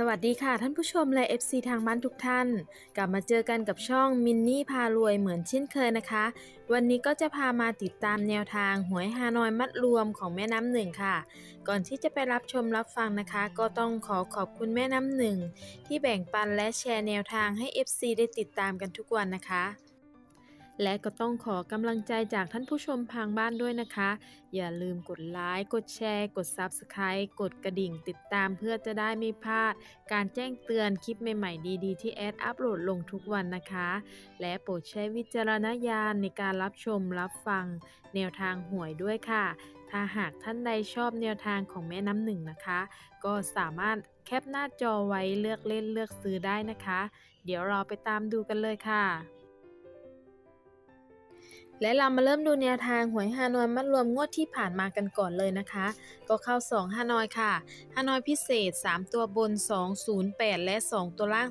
สวัสดีค่ะท่านผู้ชมและ FC ทางบ้านทุกท่าน กลับมาเจอกันกับช่องมินนี่พารวยเหมือนเช่นเคยนะคะ วันนี้ก็จะพามาติดตามแนวทางหวยฮานอยมัดรวมของแม่น้ำหนึ่งค่ะ ก่อนที่จะไปรับชมรับฟังนะคะ ก็ต้องขอขอบคุณแม่น้ำหนึ่งที่แบ่งปันและแชร์แนวทางให้ FC ได้ติดตามกันทุกวันนะคะ และก็ต้องขอกำลังใจจากท่านผู้ชมทางบ้านด้วยนะคะ อย่าลืมกดไลค์กดแชร์ กด Subscribe กดกระดิ่งติดตามเพื่อจะได้ไม่พลาด การแจ้งเตือนคลิปใหม่ๆ ดีๆ ที่แอดอัปโหลดลงทุกวันนะคะ และโปรดใช้วิจารณญาณในการรับชมรับฟัง แนวทางหวยด้วยค่ะ ถ้าหากท่านใดชอบแนวทางของแม่น้ำหนึ่งนะคะ ก็สามารถแคปหน้าจอไว้เลือกเล่นเลือกซื้อได้นะคะ เดี๋ยวเราไปตามดูกันเลยค่ะ และเรามาเริ่มดูแนวทางหวยฮานอยมัดรวมงวดที่ผ่านมากันก่อนเลยนะคะ ก็เข้า 2 ฮานอยค่ะ ฮานอยพิเศษ 3 ตัวบน 208 และ 2 ตัวล่าง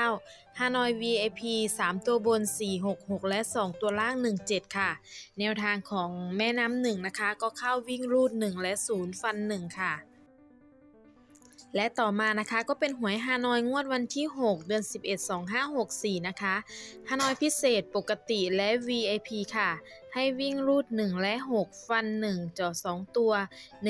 39 ฮานอย VIP 3 ตัวบน 466 และ 2 ตัวล่าง 17 ค่ะ แนวทางของแม่น้ำหนึ่งนะคะ ก็เข้าวิ่งรูด 1 และ 0 ฟัน 1 ค่ะ และต่อมานะคะก็เป็นหวยฮานอยงวดวันที่ 6 เดือน 11 2564 นะคะฮานอยพิเศษปกติและ VIP ค่ะ ให้วิ่งรูด 1 และ 6 ฟัน 1จอ2 ตัว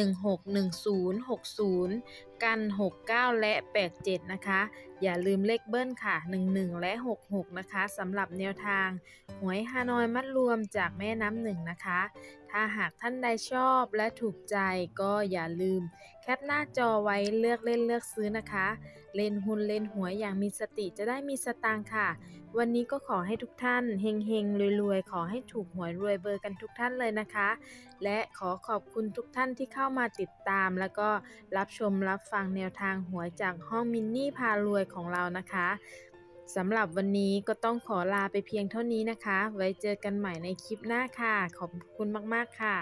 16 10 60 กัน 69 และ 87 นะคะ อย่าลืมเลขเบิ้ลค่ะ 11 และ 66 นะคะสำหรับแนวทาง หวยฮานอยมัดรวมจากแม่น้ำหนึ่งนะคะ ถ้าหากท่านใดชอบและถูกใจก็อย่าลืม แคปหน้าจอไว้เลือกเล่นเลือกซื้อนะคะ เล่นหุ้นเล่นหวยอย่างมีสติจะได้มีสตางค์ค่ะ วันนี้ก็ขอให้ทุกท่านเฮงเฮงรวยๆ ขอให้ถูกหวยรวยเบอร์กันทุกท่านเลยนะคะ และขอขอบคุณทุกท่านที่เข้ามาติดตาม แล้วก็รับชมรับฟังแนวทางหวยจากห้องมินนี่พารวยของเรานะคะสำหรับวันนี้ก็ต้องขอลาไปเพียงเท่านี้นะคะ ไว้เจอกันใหม่ในคลิปหน้าค่ะ ขอบคุณมาก ๆ ค่ะ